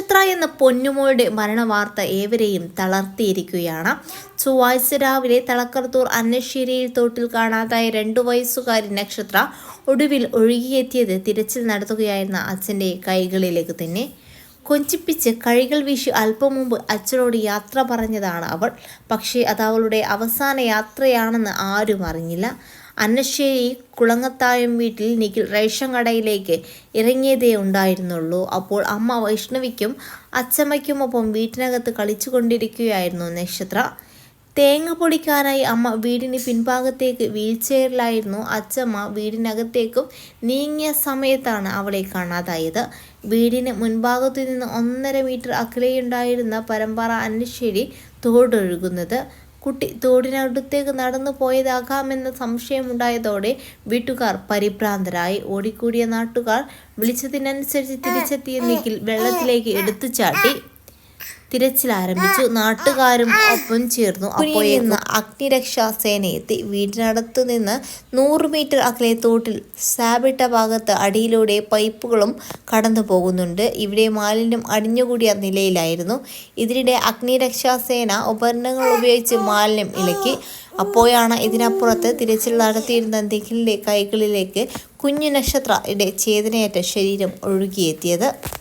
നക്ഷത്ര എന്ന പൊന്നുമോളുടെ മരണവാർത്ത ഏവരെയും തളർത്തിയിരിക്കുകയാണ്. ചൊവ്വാഴ്ച രാവിലെ തളക്കർത്തൂർ അന്നശ്ശേരിയിൽ തോട്ടിൽ കാണാതായ രണ്ടു വയസ്സുകാരി നക്ഷത്ര ഒടുവിൽ ഒഴുകിയെത്തിയത് തിരച്ചിൽ നടത്തുകയായിരുന്ന അച്ഛന്റെ കൈകളിലേക്ക് തന്നെ. കൊഞ്ചിപ്പിച്ച് കഴികൾ വീശി അല്പം മുമ്പ് അച്ഛനോട് യാത്ര പറഞ്ഞതാണ് അവൾ. പക്ഷേ അത് അവളുടെ അവസാന യാത്രയാണെന്ന് ആരും അറിഞ്ഞില്ല. അന്നശ്ശേരി കുളങ്ങത്തായം വീട്ടിൽ നിഖിൽ റേഷൻ കടയിലേക്ക് ഇറങ്ങിയതേ ഉണ്ടായിരുന്നുള്ളൂ. അപ്പോൾ അമ്മ വൈഷ്ണവിക്കും അച്ചമ്മയ്ക്കുമൊപ്പം വീട്ടിനകത്ത് കളിച്ചു കൊണ്ടിരിക്കുകയായിരുന്നു നക്ഷത്ര. തേങ്ങ പൊടിക്കാനായി അമ്മ വീടിന് പിൻഭാഗത്തേക്ക് വീൽചെയറിലായിരുന്നു അച്ചമ്മ വീടിനകത്തേക്കും നീങ്ങിയ സമയത്താണ് അവളെ കാണാതായത്. വീടിന് മുൻഭാഗത്തു നിന്ന് ഒന്നര മീറ്റർ അകലെയുണ്ടായിരുന്ന പരമ്പാറ അന്നശ്ശേരി തോടൊഴുകുന്നത്. കുട്ടി തോടിനടുത്തേക്ക് നടന്നു പോയതാകാമെന്ന സംശയമുണ്ടായതോടെ വീട്ടുകാർ പരിഭ്രാന്തരായി. ഓടിക്കൂടിയ നാട്ടുകാർ വിളിച്ചതിനനുസരിച്ച് തിരിച്ചെത്തിയ നിഖിൽ വെള്ളത്തിലേക്ക് എടുത്തു ചാട്ടി തിരച്ചിൽ ആരംഭിച്ചു നാട്ടുകാരും ഒപ്പം ചേർന്നു. അപ്പോഴേന്ന് അഗ്നിരക്ഷാ സേന എത്തി വീടിനടുത്ത് നിന്ന് നൂറ് മീറ്റർ അകലെ തോട്ടിൽ സാബിട്ട ഭാഗത്ത് അടിയിലൂടെ പൈപ്പുകളും കടന്നു പോകുന്നുണ്ട്. ഇവിടെ മാലിന്യം അടിഞ്ഞുകൂടിയ നിലയിലായിരുന്നു. ഇതിനിടെ അഗ്നിരക്ഷാ സേന ഉപകരണങ്ങൾ ഉപയോഗിച്ച് മാലിന്യം ഇളക്കി. അപ്പോഴാണ് ഇതിനപ്പുറത്ത് തിരച്ചിൽ നടത്തിയിരുന്ന ദിഖിലിന്റെ കൈകളിലേക്ക് കുഞ്ഞു നക്ഷത്രയുടെ ചേതനയേറ്റ ശരീരം ഒഴുകിയെത്തിയത്.